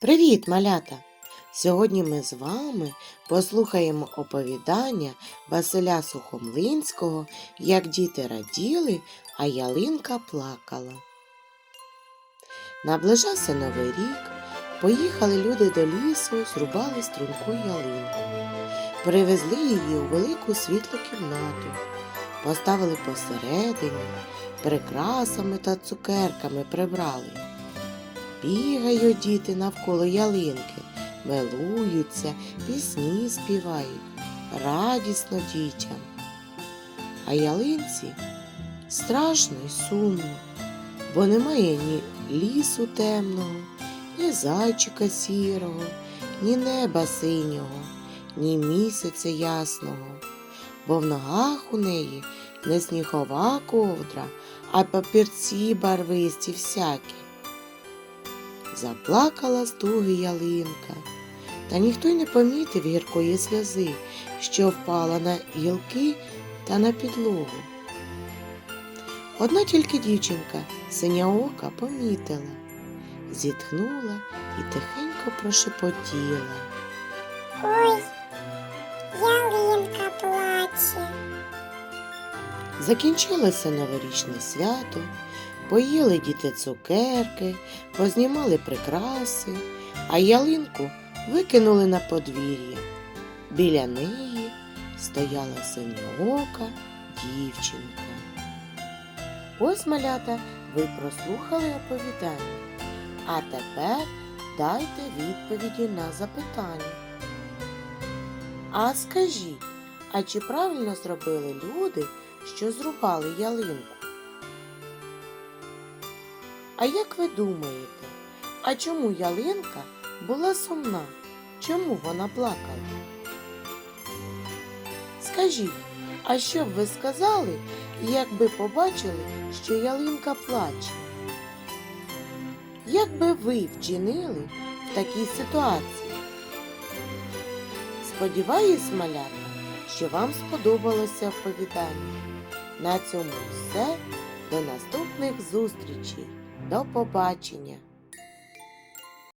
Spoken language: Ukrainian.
Привіт, малята! Сьогодні ми з вами послухаємо оповідання Василя Сухомлинського, як діти раділи, а ялинка плакала. Наближався новий рік, поїхали люди до лісу, зрубали струнку ялинку, привезли її у велику світлу кімнату, поставили посередині, прикрасами та цукерками прибрали. Бігають діти навколо ялинки, милуються, пісні співають, радісно дітям. А ялинці страшно й сумно, бо немає ні лісу темного, ні зайчика сірого, ні неба синього, ні місяця ясного, бо в ногах у неї не снігова ковдра, а папірці барвисті всякі. Заплакала з туги ялинка, та ніхто й не помітив гіркої сльози, що впала на гілки та на підлогу. Одна тільки дівчинка, синyaока, помітила, зітхнула і тихенько прошепотіла. Ой, ялинка плаче. Закінчилося новорічне свято, поїли діти цукерки, познімали прикраси, а ялинку викинули на подвір'я. Біля неї стояла синьоока дівчинка. Ось малята, ви прослухали оповідання. А тепер дайте відповіді на запитання. А скажіть, а чи правильно зробили люди, що зрубали ялинку? А як ви думаєте, а чому ялинка була сумна? Чому вона плакала? Скажіть, а що б ви сказали, якби побачили, що ялинка плаче? Як би ви вчинили в такій ситуації? Сподіваюсь, малята, що вам сподобалося оповідання. На цьому все. До наступних зустрічей. До побачення!